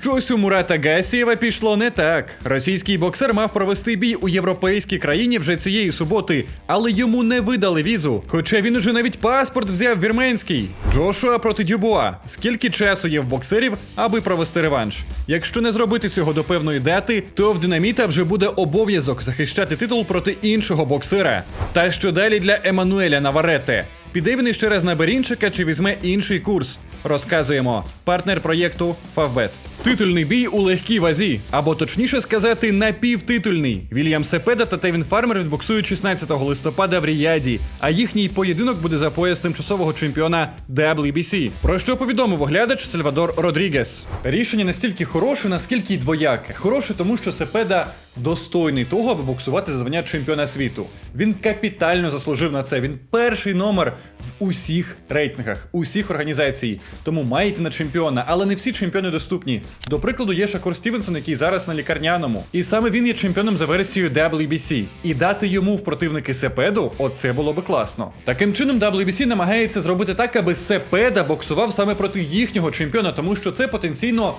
Щось у Мурата Гасієва пішло не так. Російський боксер мав провести бій у європейській країні вже цієї суботи, але йому не видали візу. Хоча він уже навіть паспорт взяв вірменський. Джошуа проти Дюбуа. Скільки часу є в боксерів, аби провести реванш? Якщо не зробити цього до певної дати, то в динаміта вже буде обов'язок захищати титул проти іншого боксера. Та що далі для Еммануеля Наваретте? Піде він іще раз на Берінчика чи візьме інший курс? Розказуємо. Партнер проєкту Фавбет. Титульний бій у легкій вазі, або точніше сказати, напівтитульний. Вільям Сепеда та Тевін Фармер відбоксують 16 листопада в Ріяді, а їхній поєдинок буде за пояс тимчасового чемпіона WBC. Про що повідомив оглядач Сальвадор Родрігес. Рішення настільки хороше, наскільки й двояке. Хороше, тому що Сепеда достойний того, аби боксувати за звання чемпіона світу. Він капітально заслужив на це. Він перший номер усіх рейтингах, усіх організацій. Тому має йти на чемпіона, але не всі чемпіони доступні. До прикладу, є Шакур Стівенсон, який зараз на лікарняному. І саме він є чемпіоном за версією WBC. І дати йому в противники Сепеду, оце було би класно. Таким чином, WBC намагається зробити так, аби Сепеда боксував саме проти їхнього чемпіона, тому що це потенційно.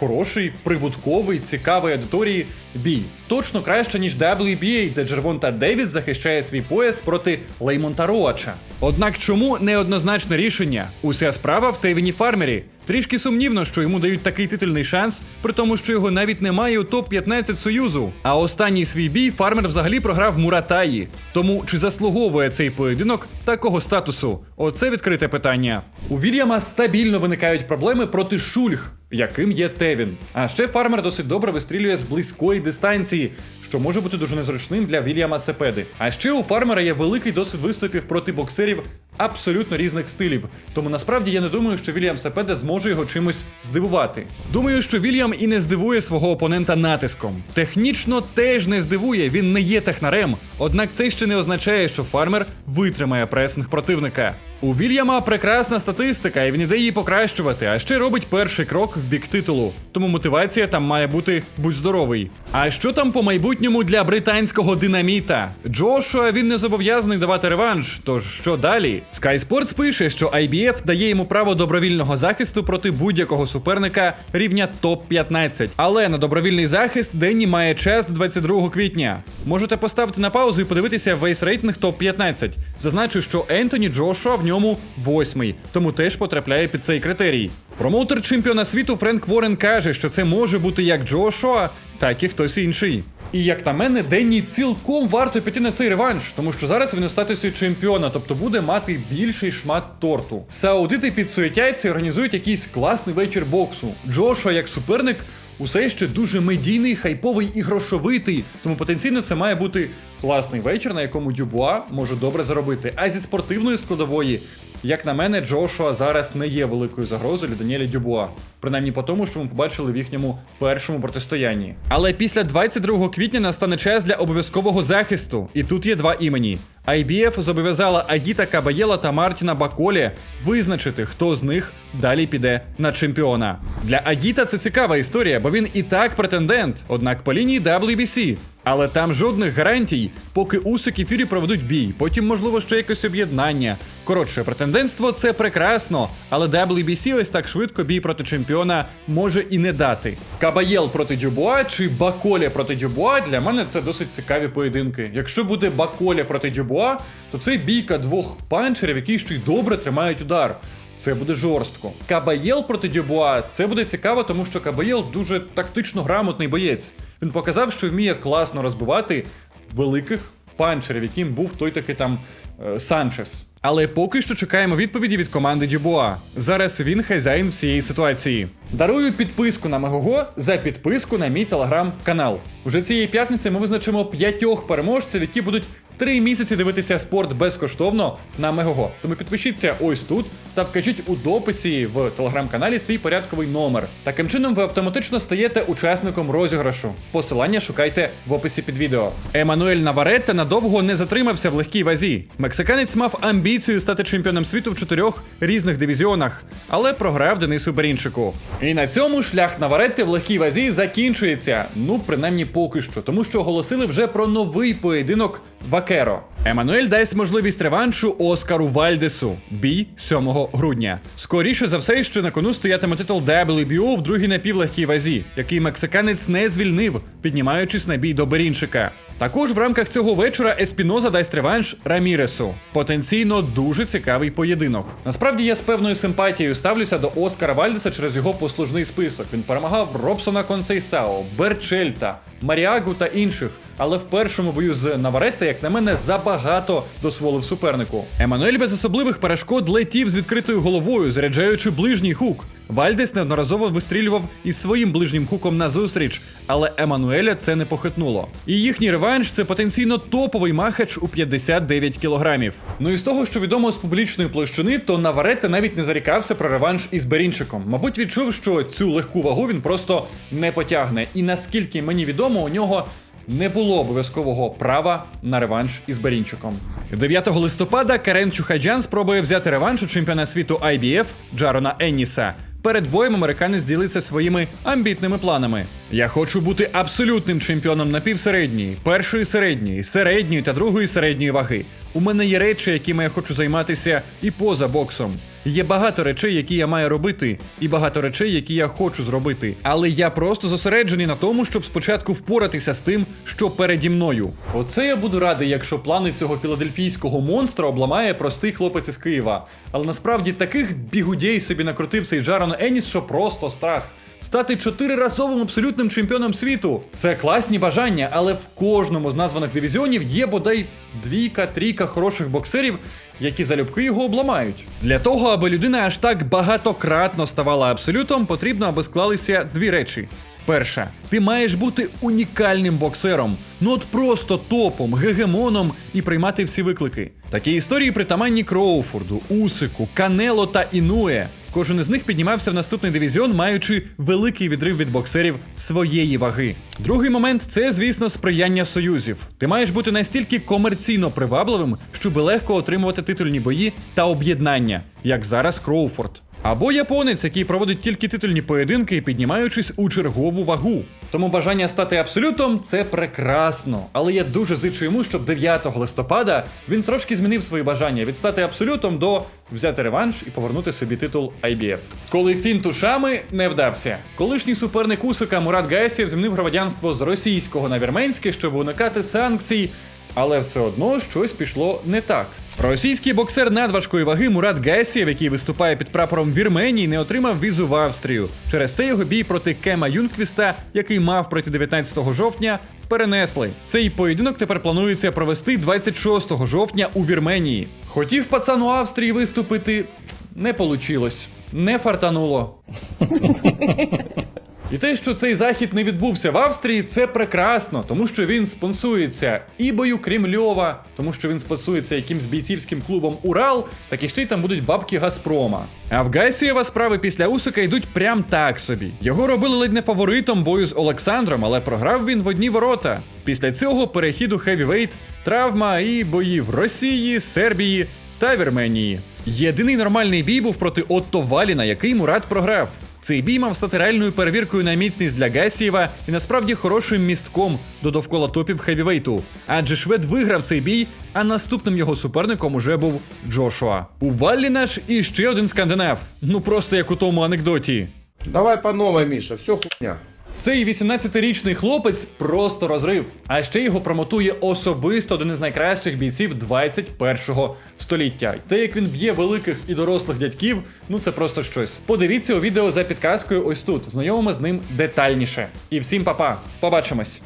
Хороший, прибутковий, цікавий аудиторії бій. Точно краще, ніж WBA, де Джервонта Девіс захищає свій пояс проти Леймонта Роача. Однак чому неоднозначне рішення? Уся справа в Тевіні Фармері. Трішки сумнівно, що йому дають такий титульний шанс, при тому, що його навіть немає у топ-15 Союзу. А останній свій бій фармер взагалі програв Муратаї. Тому чи заслуговує цей поєдинок такого статусу? Оце відкрите питання. У Вільяма стабільно виникають проблеми проти Шульх, яким є Тевін. А ще фармер досить добре вистрілює з близької дистанції, що може бути дуже незручним для Вільяма Сепеди. А ще у фармера є великий досвід виступів проти боксерів абсолютно різних стилів. Тому насправді я не думаю, що Вільям Сепеде зможе його чимось здивувати. Думаю, що Вільям і не здивує свого опонента натиском. Технічно теж не здивує, він не є технарем. Однак це ще не означає, що фармер витримає пресинг противника. У Вільяма прекрасна статистика, і він іде її покращувати, а ще робить перший крок в бік титулу. Тому мотивація там має бути будь здоровий. А що там по майбутньому для британського динаміта? Джошуа він не зобов'язаний давати реванш. Тож що далі? Sky Sports пише, що IBF дає йому право добровільного захисту проти будь-якого суперника рівня топ-15. Але на добровільний захист Денні має час до 22 квітня. Можете поставити на паузу і подивитися весь рейтинг топ-15. Зазначу, що Ентоні Джошуа в ньому восьмий, тому теж потрапляє під цей критерій. Промоутер чемпіона світу Френк Ворен каже, що це може бути як Джошуа, так і хтось інший. І як на мене, Денні цілком варто піти на цей реванш, тому що зараз він у статусі чемпіона, тобто буде мати більший шмат торту. Саудити підсуетяться і організують якийсь класний вечір боксу. Джошуа як суперник усе ще дуже медійний, хайповий і грошовитий. Тому потенційно це має бути класний вечір, на якому Дюбуа може добре заробити. А зі спортивної складової, як на мене, Джошуа зараз не є великою загрозою для Даніеля Дюбуа. Принаймні по тому, що ми побачили в їхньому першому протистоянні. Але після 22 квітня настане час для обов'язкового захисту. І тут є два імені. IBF зобов'язала Агіта Кабаєла та Мартіна Баколі визначити, хто з них далі піде на чемпіона. Для Агіта це цікава історія, бо він і так претендент, однак по лінії WBC. Але там жодних гарантій, поки Усик і Фюрі проведуть бій, потім, можливо, ще якесь об'єднання. Коротше, претендентство це прекрасно, але WBC ось так швидко бій проти чемпіона може і не дати. Кабаєл проти Дюбуа чи Баколя проти Дюбуа для мене це досить цікаві поєдинки. Якщо буде Баколя проти Дюбуа, то це бійка двох панчерів, які ще й добре тримають удар. Це буде жорстко. Кабаєл проти Дюбуа це буде цікаво, тому що Кабаєл дуже тактично грамотний боєць. Він показав, що вміє класно розбивати великих панчерів, яким був той такий там е, Санчес. Але поки що чекаємо відповіді від команди Дюбуа. Зараз він хазяїн всієї ситуації. Дарую підписку на Мегого за підписку на мій телеграм-канал. Уже цієї п'ятниці ми визначимо п'ятьох переможців, які будуть три місяці дивитися спорт безкоштовно на Мегого. Тому підпишіться ось тут та вкажіть у дописі в телеграм-каналі свій порядковий номер. Таким чином ви автоматично стаєте учасником розіграшу. Посилання шукайте в описі під відео. Еммануель Наваретта надовго не затримався в легкій вазі. Мексиканець мав амбіцію стати чемпіоном світу в чотирьох різних дивізіонах, але програв Денису Берінчику. І на цьому шлях Наваретти в легкій вазі закінчується. Ну, принаймні поки що, тому що оголосили вже про новий поєдинок в Бакеро. Еммануель дасть можливість реваншу Оскару Вальдесу. Бій 7 грудня. Скоріше за все, що на кону стоятиме титул WBO в другій напівлегкій вазі, який мексиканець не звільнив, піднімаючись на бій до Берінчика. Також в рамках цього вечора Еспіноза дасть реванш Раміресу. Потенційно дуже цікавий поєдинок. Насправді я з певною симпатією ставлюся до Оскара Вальдеса через його послужний список. Він перемагав Робсона Консейсао, Берчельта, Маріагу та інших. Але в першому бою з Наваретта, як на мене, забагато дозволив супернику. Еммануель без особливих перешкод летів з відкритою головою, заряджаючи ближній хук. Вальдес неодноразово вистрілював із своїм ближнім хуком на зустріч, але Еммануеля це не похитнуло. І їхній реванш це потенційно топовий махач у 59 кілограмів. Ну і з того, що відомо з публічної площини, то Наваретта навіть не зарікався про реванш із Берінчиком. Мабуть, відчув, що цю легку вагу він просто не потягне. І наскільки мені відомо, у нього не було обов'язкового права на реванш із Берінчиком. 9 листопада Карен Чухайджан спробує взяти реванш у чемпіона світу IBF Джарона Енніса. Перед боєм американець ділиться своїми амбітними планами. Я хочу бути абсолютним чемпіоном напівсередньої, першої середньої, середньої та другої середньої ваги. У мене є речі, якими я хочу займатися і поза боксом. Є багато речей, які я маю робити, і багато речей, які я хочу зробити. Але я просто зосереджений на тому, щоб спочатку впоратися з тим, що переді мною. Оце я буду радий, якщо плани цього філадельфійського монстра обламає простий хлопець із Києва. Але насправді таких бігудей собі накрутив цей Джарон Еніс, що просто страх. Стати чотириразовим абсолютним чемпіоном світу. Це класні бажання, але в кожному з названих дивізіонів є бодай двійка, трійка хороших боксерів, які залюбки його обламають. Для того, аби людина аж так багатократно ставала абсолютом, потрібно, аби склалися дві речі. Перша, ти маєш бути унікальним боксером, ну от просто топом, гегемоном і приймати всі виклики. Такі історії притаманні Кроуфорду, Усику, Канело та Інуе. Кожен із них піднімався в наступний дивізіон, маючи великий відрив від боксерів своєї ваги. Другий момент це, звісно, сприяння союзів. Ти маєш бути настільки комерційно привабливим, щоб легко отримувати титульні бої та об'єднання, як зараз Кроуфорд. Або японець, який проводить тільки титульні поєдинки, піднімаючись у чергову вагу. Тому бажання стати абсолютом це прекрасно. Але я дуже зичу йому, щоб 9 листопада він трошки змінив свої бажання від стати абсолютом до взяти реванш і повернути собі титул IBF. Коли фінт ушами не вдався. Колишній суперник Усика Мурат Гаєсєв змінив громадянство з російського на вірменське, щоб уникати санкцій. Але все одно щось пішло не так. Російський боксер надважкої ваги Мурат Гайсєв, який виступає під прапором Вірменії, не отримав візу в Австрію. Через це його бій проти Кема Юнквіста, який мав пройти 19 жовтня, перенесли. Цей поєдинок тепер планується провести 26 жовтня у Вірменії. Хотів пацан у Австрії виступити, не получилось. Не фартануло. І те, що цей захід не відбувся в Австрії, це прекрасно, тому що він спонсується ібою Кремльова, тому що він спонсується якимсь бійцівським клубом Урал, так і ще й там будуть бабки Газпрома. А в Гайсієва справи після Усика йдуть прям так собі. Його робили ледь не фаворитом бою з Олександром, але програв він в одні ворота. Після цього перехід у хевівейт, травма і бої в Росії, Сербії та Вірменії. Єдиний нормальний бій був проти Отто Валіна, який Мурат програв. Цей бій мав стати реальною перевіркою на міцність для Гасієва і насправді хорошим містком до довкола топів хевівейту. Адже швед виграв цей бій, а наступним його суперником уже був Джошуа. У Валлі наш і ще один скандинав. Ну просто як у тому анекдоті. Давай по новой, Міша, все хуйня. Цей 18-річний хлопець просто розрив. А ще його промотує особисто один із найкращих бійців 21-го століття. Те, як він б'є великих і дорослих дядьків, ну це просто щось. Подивіться у відео за підказкою ось тут. Знайомимо з ним детальніше. І всім па-па. Побачимось.